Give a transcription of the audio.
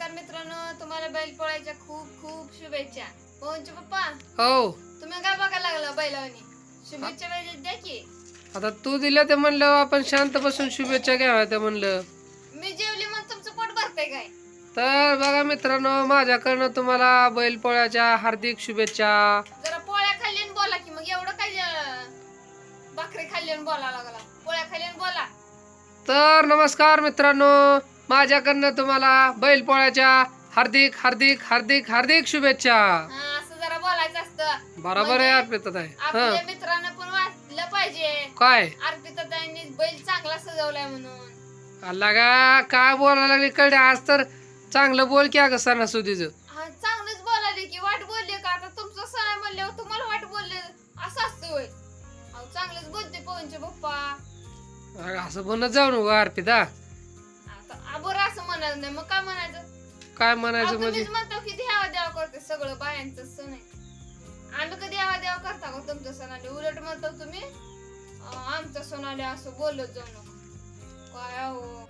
नमस्कार मित्रांनो तुम्हाला बैल पोळायच्या खूप खूप शुभेच्छा. पवनचे पप्पा हो. तुम्ही काय बघायला लागला बैलावनी शुभेच्छा पाहिजे द्या की. आता तू दिल्या ते म्हणलं आपण शांत बसून शुभेच्छा घ्याव्या त्या म्हणलं. मी जेवली मग तुमचं पोट भरतंय काय? तर बघा मित्रांनो माझ्याकडनं तुम्हाला बैलपोळ्याच्या हार्दिक शुभेच्छा. जरा पोळ्या खाल्ली आणि बोला की मग एवढं काय अं, भाकरी खाल्ली आणि बोला लागला? पोळ्या खाल्ली आणि बोला. तर नमस्कार मित्रांनो माझ्याकडनं तुम्हाला बैलपोळ्याच्या हार्दिक हार्दिक हार्दिक हार्दिक शुभेच्छा. हा, असं जरा बोलायचं असतं. बरोबर आहे अर्पिता ताई. आपल्या मित्रांना पण वाचलं पाहिजे. काय? अर्पिता ताईंनी बैल चांगला सजवलाय म्हणून. अल्ला का काय बोलायला लागली? कळले आज तर चांगलं बोल की अगं सणासुदीच. हा चांगलंच बोलाले की वाट बोलले का? आता तुमचं सण आहे म्हणल्यावर तुम्हाला वाट बोलले. असं असतं होय. अहो चांगलंच बोलते पवनचे पप्पा. असं म्हणत जाऊ नको अर्पिता. आता बरं असं म्हणायचं नाही. मग काय म्हणायचं? काय अहो, म्हणायचं म्हणजे? तुम्हीच म्हणतो की द्यावा द्यावा करते सगळं बायांचं सण आहे. आम्ही कधी द्यावा द्यावा करता का तुमचं सण आले? उलट म्हणतो तुम्ही अं, आमचं सण आले असं बोलत जाऊ नका. काय हो